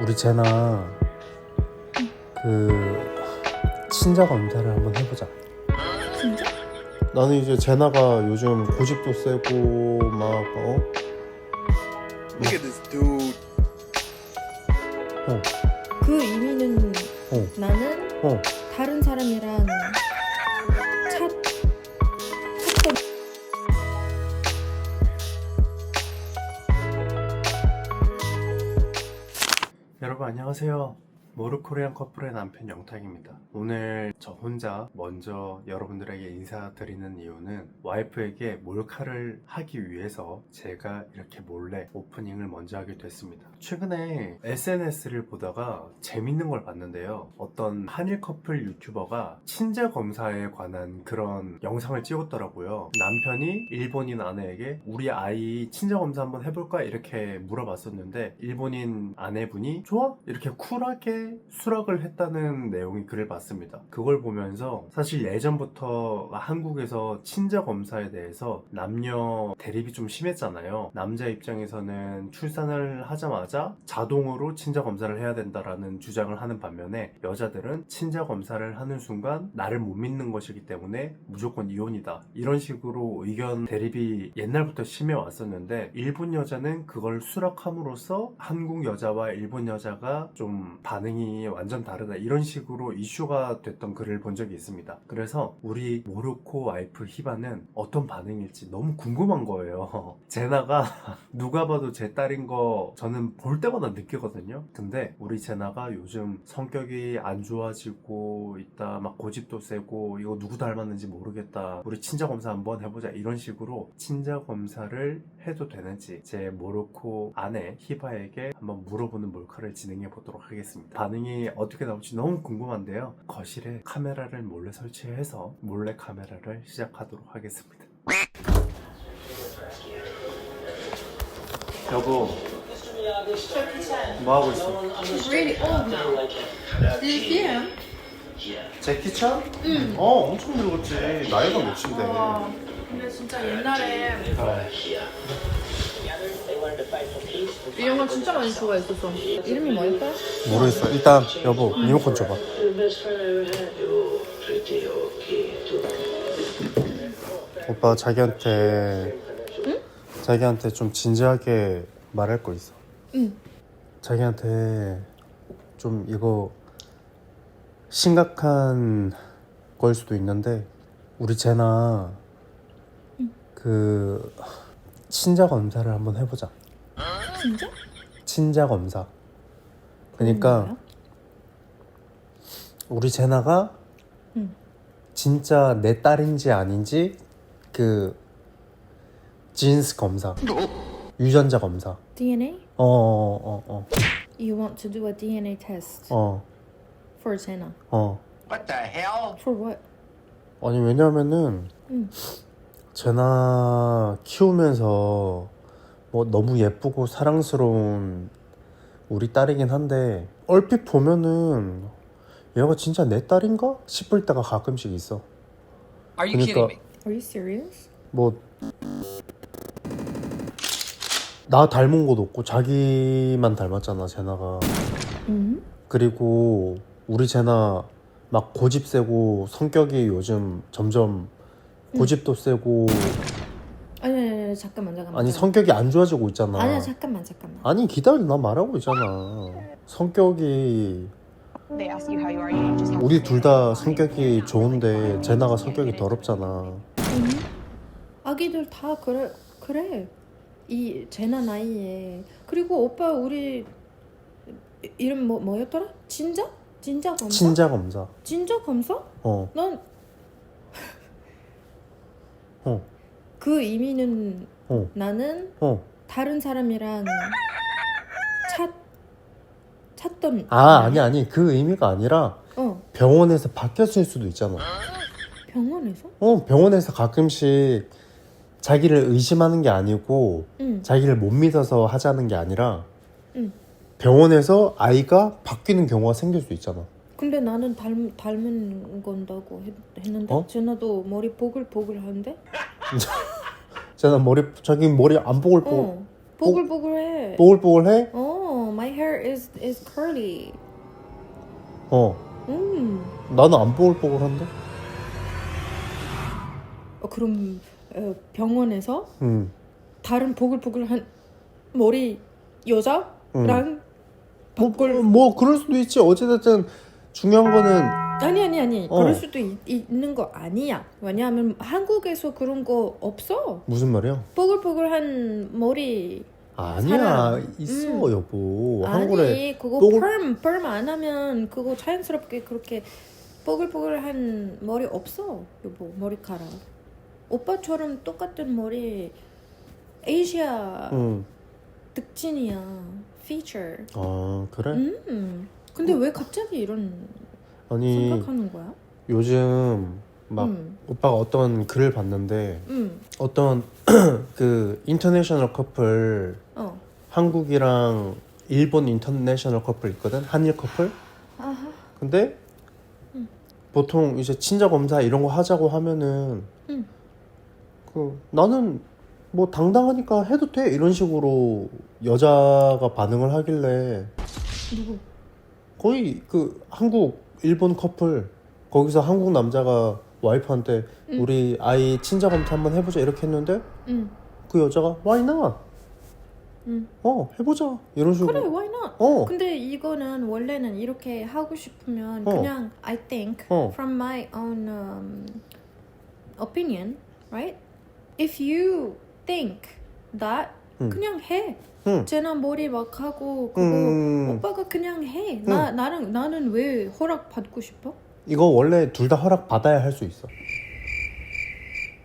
우리 제나 그 친자 검사를 한번 해보자. 진짜? 나는 이제 제나가 요즘 고집도 세고 막 어? Look at this dude. 그 의미는 어. 나는 어. 다른 사람이랑 여러분 안녕하세요. 모르코리안 커플의 남편 영탁입니다. 오늘 저 혼자 먼저 여러분들에게 인사드리는 이유는 와이프에게 몰카를 하기 위해서 제가 이렇게 몰래 오프닝을 먼저 하게 됐습니다. 최근에 SNS를 보다가 재밌는 걸 봤는데요. 어떤 한일 커플 유튜버가 친자 검사에 관한 그런 영상을 찍었더라고요. 남편이 일본인 아내에게 우리 아이 친자 검사 한번 해볼까 이렇게 물어봤었는데 일본인 아내분이 좋아 이렇게 쿨하게 수락을 했다는 내용의 글을 봤습니다. 그걸 보면서 사실 예전부터 한국에서 친자 검사에 대해서 남녀 대립이 좀 심했잖아요. 남자 입장에서는 출산을 하자마자 자동으로 친자 검사를 해야 된다라는 주장을 하는 반면에 여자들은 친자 검사를 하는 순간 나를 못 믿는 것이기 때문에 무조건 이혼이다. 이런 식으로 의견 대립이 옛날부터 심해 왔었는데 일본 여자는 그걸 수락함으로써 한국 여자와 일본 여자가 좀 반응 이 완전 다르다. 이런 식으로 이슈가 됐던 글을 본 적이 있습니다. 그래서 우리 모로코 와이프 히바는 어떤 반응일지 너무 궁금한 거예요. 제나가 누가 봐도 제 딸인 거 저는 볼 때마다 느끼거든요. 근데 우리 제나가 요즘 성격이 안 좋아지고 있다. 막 고집도 세고 이거 누구 닮았는지 모르겠다. 우리 친자 검사 한번 해보자. 이런 식으로 친자 검사를 해도 되는지 제 모로코 아내 히바에게 한번 물어보는 몰카를 진행해 보도록 하겠습니다. 반응이 어떻게 나올지 너무 궁금한데요. 거실에 카메라를 몰래 설치해서 몰래 카메라를 시작하도록 하겠습니다. 여보, 뭐 하고 있어? She's really old now. Did you see him? 제키 찬? 응. 어, 엄청 늙었지. 나이가 몇인데. 와, 근데 진짜 옛날에 이런 걸 진짜 많이 좋아했었어. 이름이 뭐였다? 모르겠어. 일단 여보 리모컨 줘봐. 오빠 자기한테 자기한테 좀 진지하게 말할 거 있어. 응. 자기한테 좀 이거 심각한 걸 수도 있는데 우리 제나 그 친자 검사를 한번 해보자. 진짜? 친자 검사. 그러니까? 우리 제나가 응. 진짜 내 딸인지 아닌지 그 진스 검사, 유전자 검사. DNA? 어, 어, 어, 어, You want to do a DNA test 어, for Jenna? 어. What the hell? For what? 아니 왜냐면은 응. 제나 키우면서 뭐 너무 예쁘고 사랑스러운 우리 딸이긴 한데 얼핏 보면은 얘가 진짜 내 딸인가 싶을 때가 가끔씩 있어. Are you 그러니까 kidding me? Are you serious? 뭐 나 닮은 것도 없고 자기만 닮았잖아 제나가 응. 그리고 우리 제나 막 고집 세고 성격이 요즘 점점 고집도 세고 아니, 아니, 아니, 잠깐만, 잠깐만. 아니 성격이 안 좋아지고 있잖아 아니야, 잠깐만, 잠깐만. 아니 기다려 나 말하고 있잖아 성격이 They ask you how you are, you just have to 우리 say 둘 it. 다 성격이 좋은데 제나가 성격이 더럽잖아 응? 아기들 다 그래, 그래. 이 제나 나이에. 그리고 오빠 우리 이- 이름 뭐 뭐였더라? 진자? 진자 검사? 친자 검사 진자 검사? 어 난 어, 그 의미는 어, 나는 어. 다른 사람이랑 차 찼던 아 아니 아니. 그 의미가 아니라 어. 병원에서 바뀌었을 수도 있잖아. 병원에서? 어 병원에서 가끔씩 자기를 의심하는 게 아니고 응. 자기를 못 믿어서 하자는 게 아니라 응. 병원에서 아이가 바뀌는 경우가 생길 수 있잖아. 근데 나는 닮 닮은 건다고 했, 했는데 어? 제나도 머리 보글보글한데 제가 머리 자기 머리 안 보글보글 어 보글보글해 보글보글해? 어 my hair is is curly. 어 음. 나는 안 뽀글뽀글한데? 어, 그럼 어, 병원에서 응 다른 보글보글한 머리 여자랑 뭐, 바꿀 뭐 그럴 수도 있지 어찌됐든 중요한 거는 아니 아니 아니 어. 그럴 수도 있, 있는 거 아니야. 왜냐하면 한국에서 그런 거 없어. 무슨 말이야? 뽀글뽀글한 머리 아니야 사람. 있어 음. 여보 한국에 아니 그거 뽀글- 펌 펌안 하면 그거 자연스럽게 그렇게 뽀글뽀글한 머리 없어 여보 머리카락 오빠처럼 똑같은 머리 아시아 응. 특징이야 피처 아 그래? 음 근데 왜 갑자기 이런 아니 생각하는 거야? 요즘 막 음, 오빠가 어떤 글을 봤는데 음, 어떤 그 인터내셔널 커플 어, 한국이랑 일본 인터내셔널 커플 있거든 한일 커플 아하, 근데 음. 보통 이제 친자 검사 이런 거 하자고 하면은 음. 그 나는 뭐 당당하니까 해도 돼 이런 식으로 여자가 반응을 하길래 누구? 거의 그 한국 일본 커플 거기서 한국 남자가 와이프한테 음. 우리 아이 친자 검사 한번 해보자 이렇게 했는데 응, 그 여자가 why not? 응. 어 해보자 이런 식으로 그래 why not? 어 근데 이거는 원래는 이렇게 하고 싶으면 어. 그냥 I think 어. from my own um, opinion, right? If you think that 음. 그냥 해. 응. 쟤나 머리 막 하고 그거 음, 오빠가 그냥 해. 나 나는 나는 왜 허락 받고 싶어? 이거 원래 둘 다 허락 받아야 할 수 있어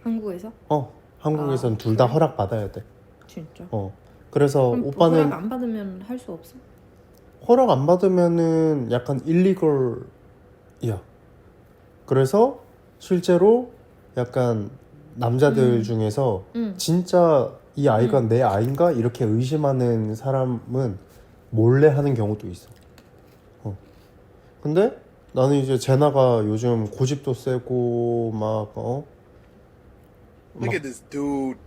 한국에서 어 한국에선 아, 둘 다? 허락 받아야 돼 진짜. 어. 그래서 오빠는 허락 허락, 안 받으면 할 수 없어? 안 받으면은 약간 일리걸이야. 그래서 실제로 약간 남자들 음. 중에서 응. 진짜 이 아이가 음. 내 아이인가 이렇게 의심하는 사람은 몰래 하는 경우도 있어. 어. 근데 나는 이제 제나가 요즘 고집도 세고 막 어. Look at this dude.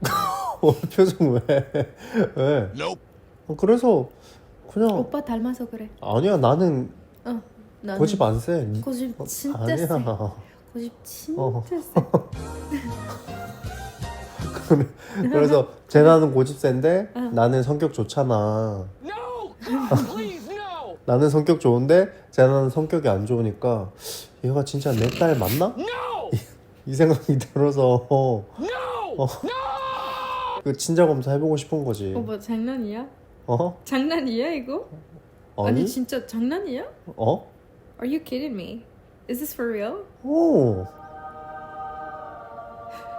어, 표정 왜? 왜? Nope. 어, 그래서 그냥 오빠 닮아서 그래. 아니야 나는 어. 나는 고집 안 세. 니- 고집 어, 진짜 아니야. 세. 고집 진짜 어. 세. 그래서 제나는 고집 센데 어. 나는 성격 좋잖아. No! Please, no! 나는 성격 좋은데 제나는 성격이 안 좋으니까 얘가 진짜 내 딸 맞나? No! 이 생각이 들어서 어, No! 그 친자 검사 해보고 싶은 거지. 오빠 장난이야? 어? 장난이야 이거? 아니, 아니? 진짜 장난이야? 어? Are you kidding me? Is this for real? 오.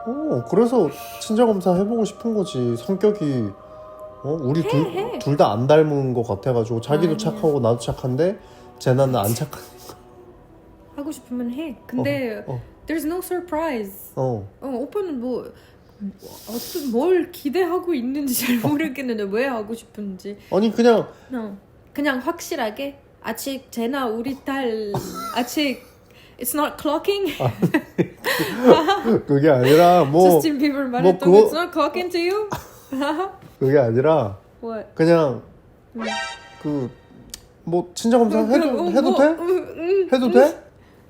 오, 그래서 친자 검사 해보고 싶은 거지. 성격이 어 우리 해. 둘다 안 닮은 것 같아가지고 자기도 아니야. 착하고 나도 착한데 제나는 안 착한. 하고 싶으면 해. 근데 어, there's no surprise. 어. 어, 오빠는 뭐 어떤 뭘 기대하고 있는지 잘 모르겠는데 왜 하고 싶은지. 아니 그냥 어. 그냥 확실하게 아직 제나 우리 딸 아직 it's not clocking. 그게 아니라 뭐 저스틴 비버 말했던 그거- 거 it's not clocking to you? 그게 아니라 What? 그냥 음. 그뭐 친자 검사 해도 어, 해도 뭐, 돼? 음, 음. 해도 돼?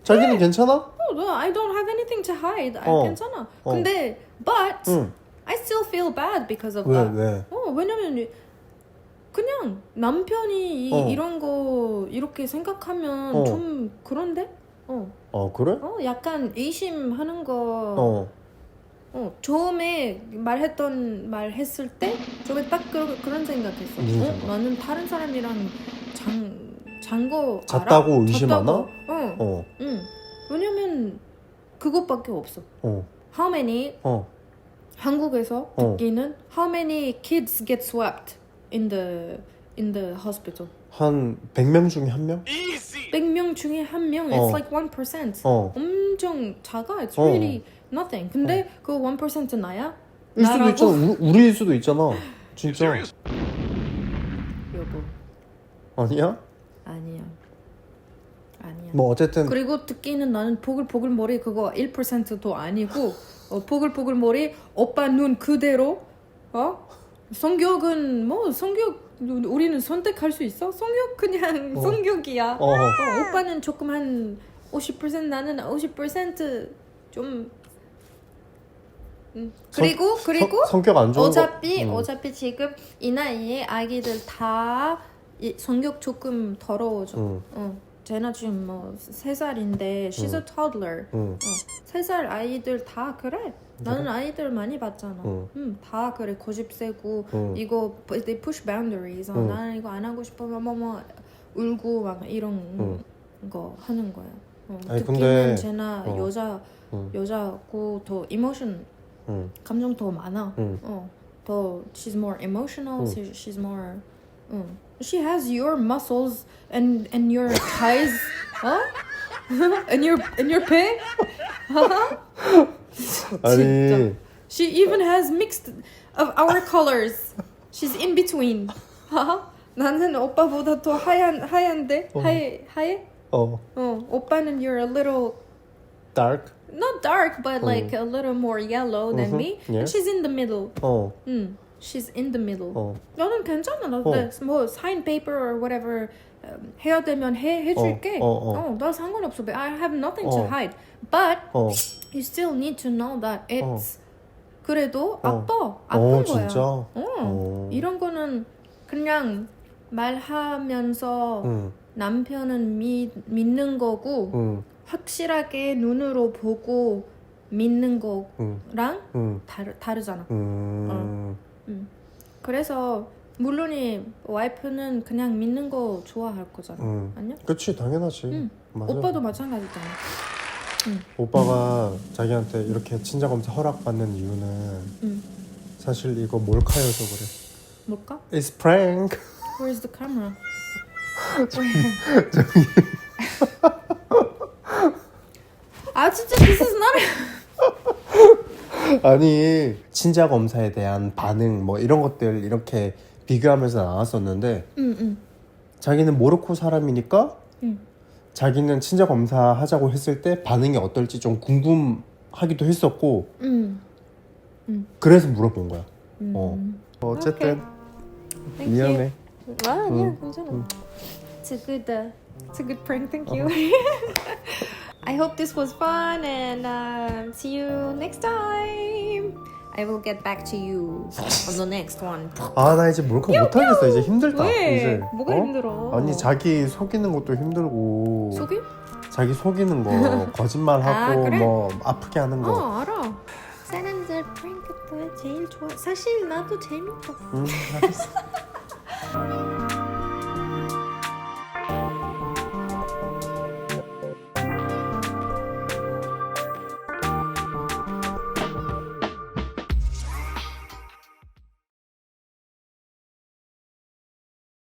자기는 괜찮아? Oh, no, I don't have anything to hide. 아, 어. 괜찮아. 어. 근데 but 응. I still feel bad because of 왜 that. 왜? 어, 왜냐면 그냥 남편이 이, 어. 이런 거 이렇게 생각하면 어. 좀 그런데? 어. 어 그래? 어, 약간 의심하는 거 어. 어, 처음에 말했던 말 했을 때 처음에 딱 그, 그런 생각했어. 무슨 어? 생각? 나는 다른 사람이랑 장 장거 잤다고 알아? 의심하나? 잤다고. 어. 어. 응. 왜냐면 그것밖에 없어. 어. How many 어. 한국에서 어. 듣기는 How many kids get swapped in the in the hospital? 한 100명 중에 한 명? Easy! 100명 중에 한 명. 어. It's like 1%. 어. 엄청 작아. It's 어. really nothing. 근데 그1% 나야? 일 수도 나라고? 있잖아. 우리, 우리일 수도 있잖아. 진짜. 여보. 아니야? 아니야. 아니야. 뭐 어쨌든 그리고 듣기는 나는 보글보글 머리 그거 1%도 아니고 어, 보글보글 머리 오빠 눈 그대로 어 성격은 뭐 성격 우리는 선택할 수 있어? 성격 그냥 어. 성격이야. 어. 어, 오빠는 조금 한 50% 나는 50%좀 음. 그리고 그리고 성, 성격 안 좋은 어차피 거. 음. 어차피 지금 이 나이에 아기들 다 이, 성격 조금 더러워져. 응. 어. 제나 지금 뭐 세 살인데 she's a toddler. 응. 세 살 아이들 다 그래. 나는 아이들 많이 봤잖아. 응. 음, 다 그래 고집 세고 응. 이거 they push boundaries. 어, 응. 나는 이거 안 하고 싶어 뭐뭐 울고 막 이런 응. 거 하는 거야. 어, 아니, 특히는 근데- 제나 어. 여자 응. 여자고 더 이모션 응. 감정 더 많아. 응. 어, 더 she's more emotional. 응. she- She's more. 응. She has your muscles and and your thighs. 어? and your and your pay. 아니 진짜. She even has mixed of our colors. She's in between. 나는 오빠보다 더 하얀 하얀데 어. 하얘 하얘. 어 어, 오빠는 you're a little dark not dark but like a little more yellow than Mhm, me. yeah. And she's in the middle. 어 음, She's in the middle. 어. 나는 괜찮아. 나 어. 네, 뭐 sign paper or whatever um, 해야 되면 해 해줄게. 어, 어, 어. 나 상관없어. I have nothing to 어. hide. But 어. you still need to know that it's 그래도 어. 아빠 아픈 어 거야. 진짜 어. 어. 이런 거는 그냥 말하면서 응. 남편은 믿, 믿는 거고 응. 확실하게 눈으로 보고 믿는 응. 거랑 응. 다르, 다르잖아. 음. 그래서 물론 이 와이프는 그냥 믿는 거 좋아할 거잖아. 응. 아니야? 그치 당연하지 응. 맞아. 오빠도 마찬가지잖아. 오빠가 자기한테 이렇게 친자 검사 허락 받는 이유는 응. 사실 이거 몰카여서 그래 뭘까? It's prank Where's the camera? 아 진짜 this is not 아니 친자 검사에 대한 반응 뭐 이런 것들 이렇게 비교하면서 나왔었는데 응 응 자기는 모로코 사람이니까 응. 자기는 친자 검사 하자고 했을 때 반응이 어떨지 좀 궁금하기도 했었고 응. 그래서 물어본 거야. 음. 어. 어쨌든 Thank 미안해. you. 아 아니야 응. 괜찮아. It's a good, uh, it's a good prank. Thank you. I hope this was fun and um, see you next time. I will get back to you on the next one. 아 나 이제 몰카 못 하겠어 이제 힘들다 왜? 이제 뭐가 어? 힘들어? 아니 자기 속이는 것도 힘들고 속이? 자기 속이는 거 거짓말하고 아, 그래? 뭐 아프게 하는 거 어 알아. 사람들 프랭크도 제일 좋아. 사실 나도 재밌어. 응, 알겠어.